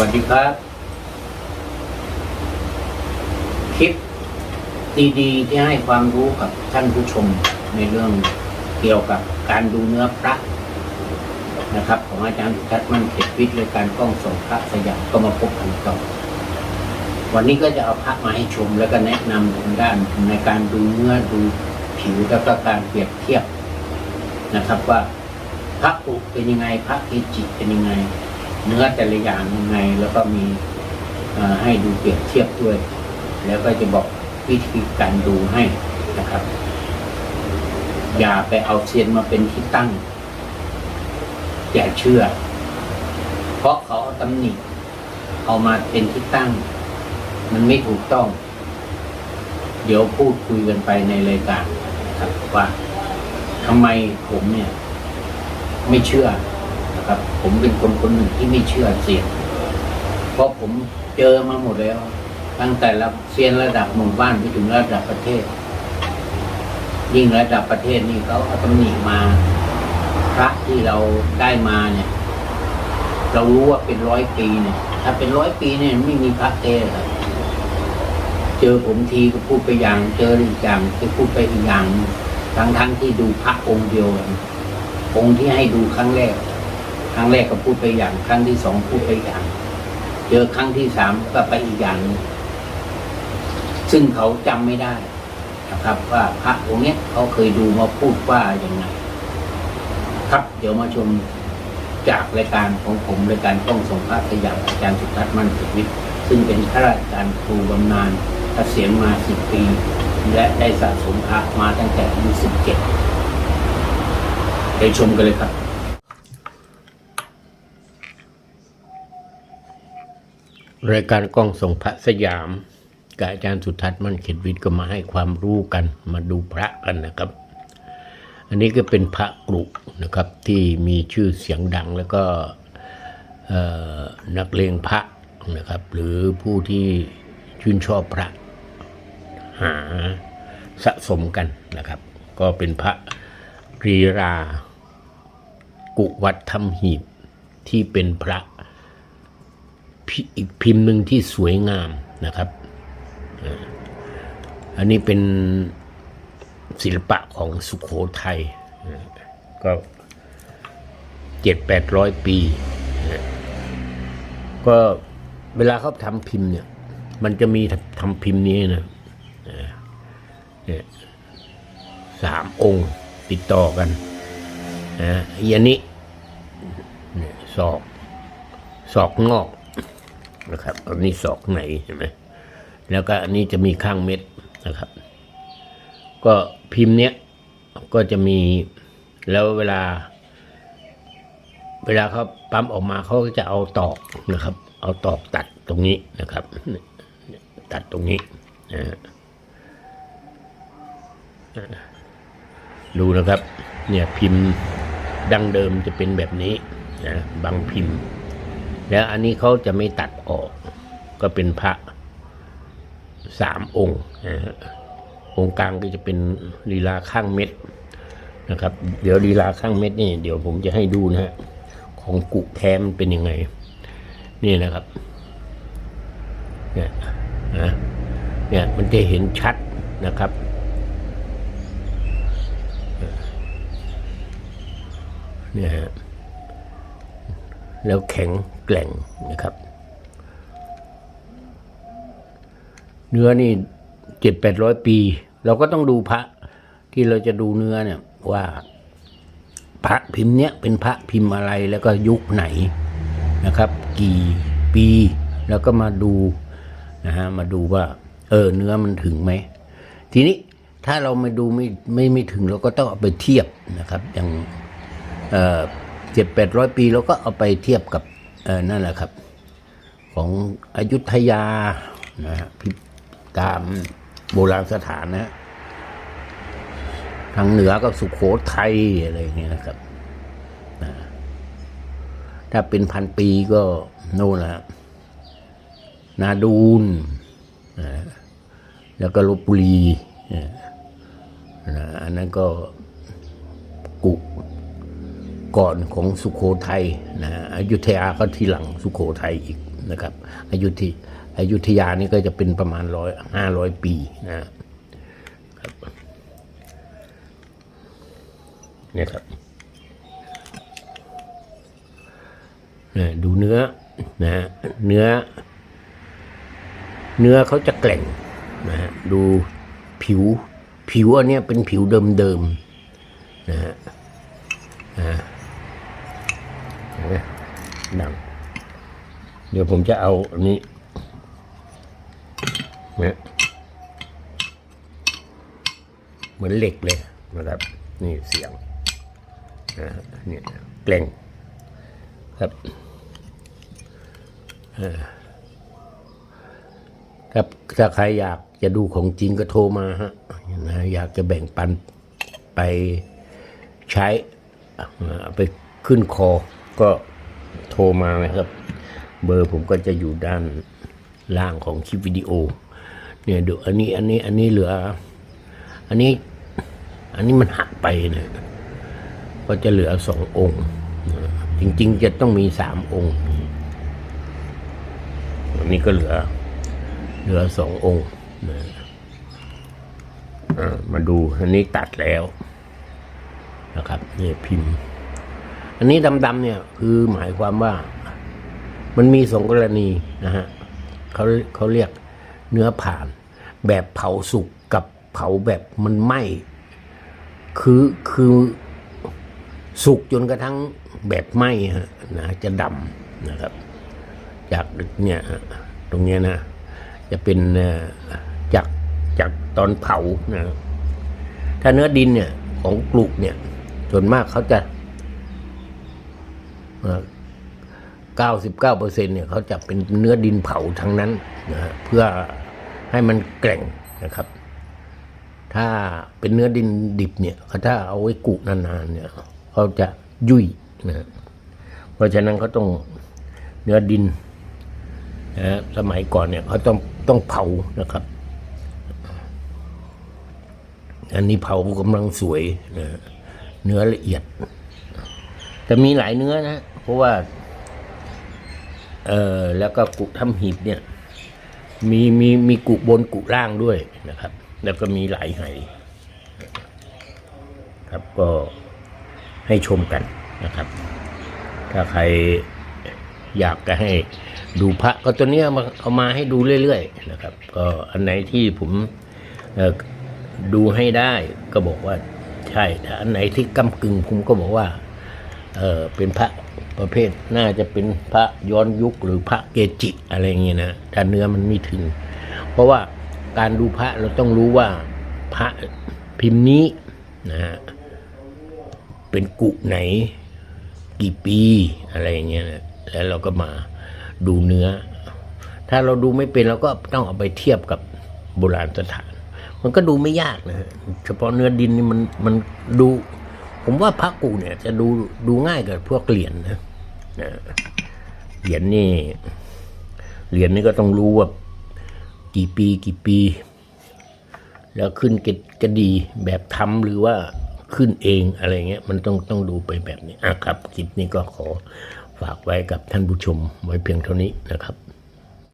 วัสดีครับ คลิปดีๆที่ให้ความรู้กับท่านผู้ชมในเรื่องเกี่ยวกับการดูเนื้อพระนะครับ ของอาจารย์สุทัศน์มั่นเขตวิทย์รายการกล้องส่องพระสยามก็มาพบกันต่อวันนี้ก็จะเอาพระมาให้ชมแล้วก็แนะนำทางด้านในการดูเนื้อดูผิวแล้วก็การเปรียบเทียบนะครับว่าพระอุเป็นยังไง พระเกจิเป็นยังไง เนื้อแต่ละอย่างยังไงแล้วก็มีให้ดูเปรียบเทียบด้วย แล้วก็จะบอกวิธีการดูให้นะครับ อย่าไปเอาเซียนมาเป็นที่ตั้ง อย่าเชื่อ เพราะเขาเอาตำหนิเอามาเป็นที่ตั้ง มันไม่ถูกต้อง เดี๋ยวพูดคุยกันไปในรายการครับว่าทำไมผมเนี่ย ไม่เชื่อ ครับ ผมเป็นคนคนหนึ่งที่ไม่เชื่อเสียง เพราะผมเจอมาหมดแล้ว ตั้งแต่ระเซียนระดับหมู่บ้านไปถึงระดับประเทศ ยิ่งระดับประเทศนี่เขาเอาตำหนิมา พระที่เราได้มาเนี่ย เรารู้ว่าเป็นร้อยปีเนี่ย ถ้าเป็นร้อยปีเนี่ยไม่มีพระเต้ครับเจอผมทีก็พูดไปอย่าง เจออีกอย่างก็พูดไปอีกอย่างทั้งทั้งที่ดูพระองค์เดียวองค์ที่ให้ดูครั้งแรก ครั้งแรกก็พูดไปอย่าง ครั้งที่สองพูดไปอย่าง เจอครั้งที่สามก็ไปอีกอย่างหนึ่งซึ่งเขาจำไม่ได้นะครับ ว่าพระองค์เนี้ยเขาเคยดูมาพูดว่าอย่างไงครับ เดี๋ยวมาชมจากรายการของผมรายการต้องส่งพระสยามอาจารย์สุทัศน์มั่นสุวิทย์ซึ่งเป็นข้าราชการครูบำนาญเกษียณมาสิบปี และได้สะสมพระมาตั้งแต่อายุสิบเจ็ดไปชมกันเลยครับ รายการกล้องส่งพระสยามกับอาจารย์สุทัศน์มั่นเขตวิทย์ก็มาให้ความรู้กัน มาดูพระกันนะครับ อันนี้ก็เป็นพระกรุนะครับที่มีชื่อเสียงดังแล้วก็นักเลงพระนะครับ หรือผู้ที่ชื่นชอบพระ หาสะสมกันนะครับ ก็เป็นพระรีรา กุวัดธรรมหีบที่เป็นพระ อีกพิมพ์หนึ่งที่สวยงามนะครับ อันนี้เป็นศิลปะของสุขโขทัยเอ่อก็เจ็ดแปดร้อยปี ก็เวลาเขาทำพิมพ์เนี่ย มันจะมีทำพิมพ์นี้นะเนี่ยสามองค์ติดต่อกันนะอันนี้ศอกศอกงอก นะครับ อันนี้ศอกไหนเห็นไหมแล้วก็อันนี้จะมีข้างเม็ดนะครับ ก็พิมพ์เนี้ยก็จะมีแล้วเวลา เวลาเขาปั๊มออกมาเขาก็จะเอาตอกนะครับ เอาตอกตัดตรงนี้นะครับ ตัดตรงนี้นะฮะดูนะครับ เนี่ยพิมพ์ดั้งเดิมจะเป็นแบบนี้นะบางพิมพ์ แล้วอันนี้เขาจะไม่ตัดออก ก็เป็นพระสามองค์นะฮะองค์กลางก็จะเป็นลีลาข้างเม็ดนะครับ เดี๋ยวลีลาข้างเม็ดนี่เดี๋ยวผมจะให้ดูนะฮะของกุแท้มนเป็นยังไง นี่นะครับ เนี่ยนะเนี่ยมันจะเห็นชัดนะครับ เนี่ยฮะแล้วแข็ง แกร่งนะครับ เนื้อนี่เจ็ดแปดร้อยปี เราก็ต้องดูพระที่เราจะดูเนื้อเนี่ยว่าพระพิมพ์เนี้ยเป็นพระพิมพ์อะไรแล้วก็ยุคไหนนะครับ กี่ปี แล้วก็มาดูนะฮะมาดูว่า เออเนื้อมันถึงไหม ทีนี้ถ้าเราไม่ดูไม่ไม่ไม่ถึงเราก็ต้องเอาไปเทียบนะครับ อย่างเจ็ดแปดร้อยปีเราก็เอาไปเทียบกับ นั่นแหละครับ ของอยุธยานะฮะพิตามโบราณสถานนะฮะทางเหนือก็สุขโขทัยอะไรอย่างเงี้ยนะครับนะถ้าเป็นพันปีก็โน่นแหละฮะนาดูนนะแล้วก็ลบบุรีนะอันนั้นก็กุก อนของสุขโขทัยนะอยุธยาก็ทีหลังสุขโขทัยอีกนะครับอยุธยอยุธยานี่ก็จะเป็นประมาณร้อยห้าร้อยปีนะครับเนี่ยครับเนี่ยดูเนื้อนะเนื้อ เนื้อเขาจะแกร่งนะฮะดูผิวผิวอันนี้เป็นผิวเดิมๆนะฮะอ่า ดัง เดี๋ยวผมจะเอาอันนี้เนี่ยเหมือนเหล็กเลยนะครับ นี่เสียงนะฮะเนี่ยแกร่งครับครับถ้าใครอยากจะดูของจริงก็โทรมาฮะนะอยากจะแบ่งปันไปใช้ไปขึ้นคอก็ โทรมานะครับ เบอร์ผมก็จะอยู่ด้านล่างของคลิปวิดีโอ เนี่ยดูอันนี้อันนี้อันนี้เหลือ อันนี้อันนี้มันหักไปเนี่ยก็จะเหลือสององค์ จริง ๆ จะต้องมีสามองค์อันนี้ก็เหลือ เหลือสององค์มาดูอันนี้ตัดแล้วนะครับนี่พิมพ์ อันนี้ดำๆเนี่ยคือหมายความว่ามันมีสองกรณีนะฮะเขาเขาเรียกเนื้อผ่าน แบบเผาสุกกับเผาแบบมันไหม้คือคือสุกจนกระทั่งแบบไหม้ฮะนะจะดำนะครับ จากเนี่ยตรงเนี้ยนะ จะเป็นจากจากตอนเผานะถ้าเนื้อดินเนี่ยของกลุกเนี่ย ส่วนมากเขาจะ เก้าสิบเก้าเปอร์เซ็นเนี่ยเขาจะเป็นเนื้อดินเผาทั้งนั้นนะเพื่อให้มันแกร่งนะครับ ถ้าเป็นเนื้อดินดิบเนี่ยเขาถ้าเอาไว้กุนานๆเนี่ยเขาจะยุ่ยนะเพราะฉะนั้นเขาต้องเนื้อดินนะฮะสมัยก่อนเนี่ยเขาต้องต้องเผานะครับ อันนี้เผากำลังสวยนะฮะเนื้อละเอียด แต่มีหลายเนื้อนะ เพราะว่า เออแล้วก็กุทำหีบเนี่ย มีมีมีกุบนกุล่างด้วยนะครับ แล้วก็มีหลายไหครับก็ให้ชมกันนะครับ ถ้าใครอยากจะให้ดูพระก็ตัวเนี้ยมาเอามาให้ดูเรื่อยๆนะครับ ก็อันไหนที่ผมดูให้ได้ก็บอกว่าใช่ถ้าอันไหนที่กำกึ่งผมก็บอกว่า เออเป็นพระประเภทน่าจะเป็นพระย้อนยุคหรือพระเกจิอะไรเงี้ยนะถ้าเนื้อมันไม่ถึง เพราะว่าการดูพระเราต้องรู้ว่าพระพิมพ์นี้นะฮะเป็นกุไหน กี่ปีอะไรเงี้ยนะแล้วเราก็มาดูเนื้อ ถ้าเราดูไม่เป็นเราก็ต้องเอาไปเทียบกับโบราณสถาน มันก็ดูไม่ยากนะฮะเฉพาะเนื้อดินนี่มันมันดู ผมว่าพระกูเนี่ยจะดูดูง่ายกว่าพวกเหรียญนะนะเหรียญนี่เหรียญนี่ก็ต้องรู้ว่ากี่ปีกี่ปี แล้วขึ้นกกระดีแบบทำหรือว่าขึ้นเองอะไรเงี้ยมันต้องต้องดูไปแบบนี้อะครับคลิปนี้ก็ขอฝากไว้กับท่านผู้ชมไว้เพียงเท่านี้นะครับ